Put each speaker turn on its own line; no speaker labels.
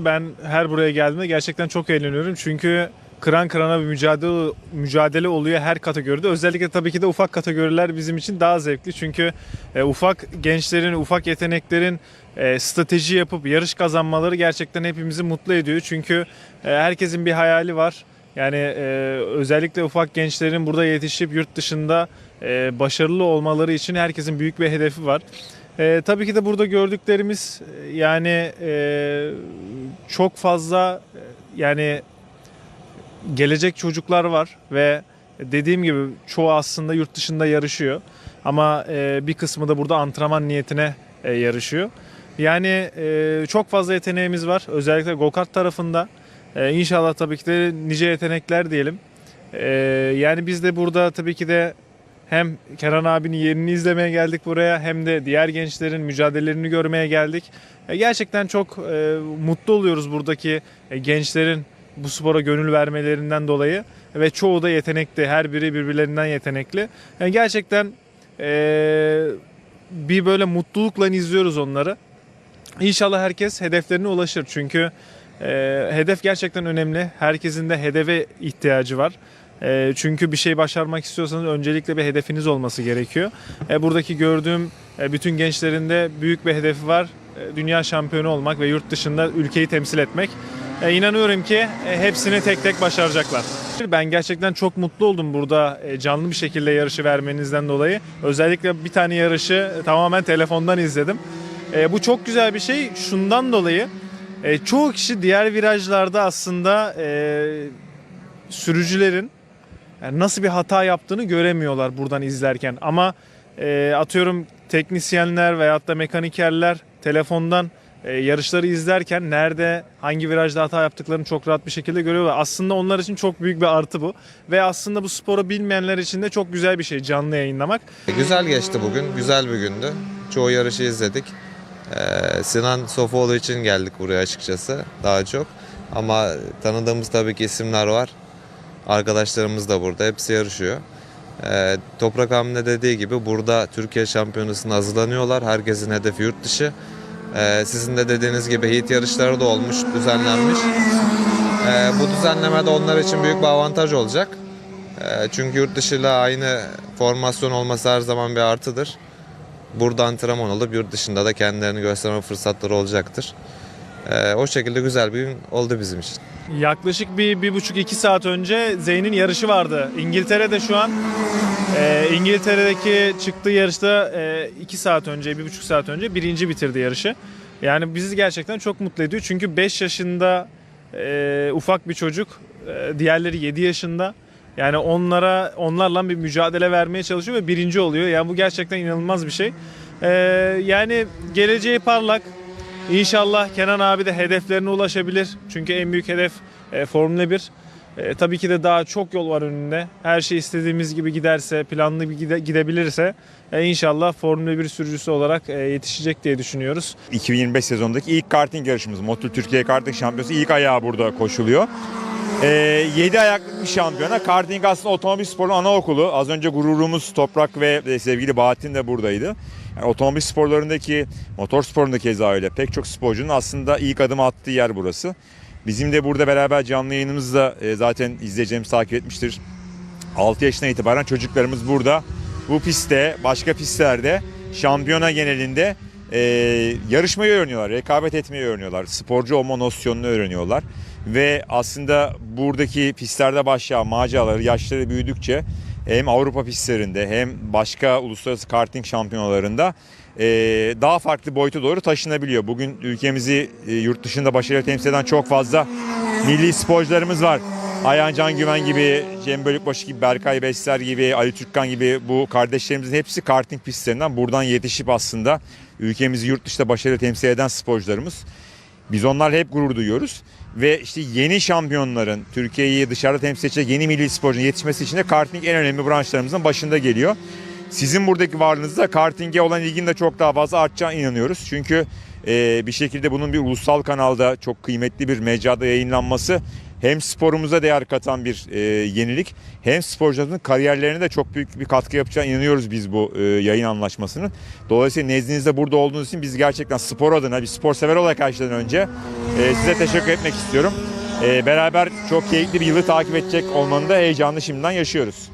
Ben her buraya geldiğimde gerçekten çok eğleniyorum. Çünkü kıran kırana bir mücadele mücadele oluyor her kategoride. Özellikle tabii ki de ufak kategoriler bizim için daha zevkli. Çünkü e, ufak gençlerin, ufak yeteneklerin e, strateji yapıp yarış kazanmaları gerçekten hepimizi mutlu ediyor. Çünkü e, herkesin bir hayali var. Yani e, özellikle ufak gençlerin burada yetişip yurt dışında e, başarılı olmaları için herkesin büyük bir hedefi var. E, tabii ki de burada gördüklerimiz e, yani e, çok fazla e, yani gelecek çocuklar var ve dediğim gibi çoğu aslında yurt dışında yarışıyor. Ama e, bir kısmı da burada antrenman niyetine e, yarışıyor. Yani çok fazla yeteneğimiz var. Özellikle go-kart tarafında. İnşallah tabii ki de nice yetenekler diyelim. Yani biz de burada tabii ki de hem Kenan abinin yerini izlemeye geldik buraya hem de diğer gençlerin mücadelelerini görmeye geldik. E, gerçekten çok e, mutlu oluyoruz buradaki e, gençlerin bu spora gönül vermelerinden dolayı ve çoğu da yetenekli. Her biri birbirlerinden yetenekli. Yani gerçekten e, bir böyle mutlulukla izliyoruz onları. İnşallah herkes hedeflerine ulaşır çünkü e, hedef gerçekten önemli. Herkesin de hedefe ihtiyacı var. E, çünkü bir şey başarmak istiyorsanız öncelikle bir hedefiniz olması gerekiyor. E, buradaki gördüğüm e, bütün gençlerin de büyük bir hedefi var. E, dünya şampiyonu olmak ve yurt dışında ülkeyi temsil etmek. E, inanıyorum ki e, hepsini tek tek başaracaklar. Ben gerçekten çok mutlu oldum burada e, canlı bir şekilde yarışı vermenizden dolayı. Özellikle bir tane yarışı e, tamamen telefondan izledim. E, bu çok güzel bir şey. Şundan dolayı e, çoğu kişi diğer virajlarda aslında e, sürücülerin yani nasıl bir hata yaptığını göremiyorlar buradan izlerken. Ama e, atıyorum teknisyenler veyahut da mekanikerler telefondan e, yarışları izlerken nerede hangi virajda hata yaptıklarını çok rahat bir şekilde görüyorlar. Aslında onlar için çok büyük bir artı bu. Ve aslında bu sporu bilmeyenler için de çok güzel bir şey canlı yayınlamak.
Güzel geçti bugün. Güzel bir gündü. Çoğu yarışı izledik. Ee, Sinan Sofoğlu için geldik buraya açıkçası daha çok. Ama tanıdığımız tabii ki isimler var. Arkadaşlarımız da burada. Hepsi yarışıyor. Ee, Toprak Hamle dediği gibi burada Türkiye Şampiyonası'na hazırlanıyorlar. Herkesin hedefi yurt dışı. Ee, sizin de dediğiniz gibi heat yarışları da olmuş, düzenlenmiş. Ee, bu düzenleme de onlar için büyük bir avantaj olacak. Ee, çünkü yurt dışıyla aynı formasyon olması her zaman bir artıdır. Burada antrenman olup yurt dışında da kendilerini gösterme fırsatları olacaktır. Ee, o şekilde güzel bir gün oldu bizim için.
Yaklaşık bir, bir buçuk iki saat önce Zeyn'in yarışı vardı. İngiltere'de şu an e, İngiltere'deki çıktığı yarışta e, iki saat önce, bir buçuk saat önce birinci bitirdi yarışı. Yani bizi gerçekten çok mutlu ediyor. Çünkü 5 yaşında e, ufak bir çocuk, e, diğerleri 7 yaşında. Yani onlara onlarla bir mücadele vermeye çalışıyor ve birinci oluyor. Yani bu gerçekten inanılmaz bir şey. E, yani geleceği parlak. İnşallah Kenan abi de hedeflerine ulaşabilir. Çünkü en büyük hedef e, Formula 1. E, tabii ki de daha çok yol var önünde. Her şey istediğimiz gibi giderse, planlı bir gide- gidebilirse e, inşallah Formula 1 sürücüsü olarak e, yetişecek diye düşünüyoruz.
2025 sezondaki ilk karting yarışımız. Motul Türkiye Karting Şampiyonası ilk ayağı burada koşuluyor. Ee, 7 ayaklık bir şampiyona. Karting aslında otomobil sporunun anaokulu. Az önce gururumuz Toprak ve e, sevgili Bahattin de buradaydı. Yani otomobil sporlarındaki, motor sporunda keza öyle. Pek çok sporcunun aslında ilk adım attığı yer burası. Bizim de burada beraber canlı yayınımızda e, zaten izleyeceğimiz takip etmiştir. 6 yaşından itibaren çocuklarımız burada bu pistte, başka pistlerde şampiyona genelinde e, yarışmayı öğreniyorlar, rekabet etmeyi öğreniyorlar, sporcu olma nosyonunu öğreniyorlar. Ve aslında buradaki pistlerde başlayan maceraları yaşları büyüdükçe hem Avrupa pistlerinde hem başka uluslararası karting şampiyonalarında e, daha farklı boyuta doğru taşınabiliyor. Bugün ülkemizi e, yurt dışında başarılı temsil eden çok fazla milli sporcularımız var. Ayhan Can Güven gibi, Cem Bölükbaşı gibi, Berkay Besler gibi, Ali Türkkan gibi bu kardeşlerimizin hepsi karting pistlerinden buradan yetişip aslında ülkemizi yurt dışında başarılı temsil eden sporcularımız. Biz onlarla hep gurur duyuyoruz. Ve işte yeni şampiyonların, Türkiye'yi dışarıda temsil edecek yeni milli sporcunun yetişmesi için de karting en önemli branşlarımızın başında geliyor. Sizin buradaki varlığınızda kartinge olan ilgin de çok daha fazla artacağına inanıyoruz. Çünkü e, bir şekilde bunun bir ulusal kanalda çok kıymetli bir mecrada yayınlanması hem sporumuza değer katan bir e, yenilik hem sporcuların kariyerlerine de çok büyük bir katkı yapacağına inanıyoruz biz bu e, yayın anlaşmasının. Dolayısıyla nezdinizde burada olduğunuz için biz gerçekten spor adına bir spor sever olarak şeyden önce e, size teşekkür etmek istiyorum. E, beraber çok keyifli bir yılı takip edecek olmanın da heyecanını şimdiden yaşıyoruz.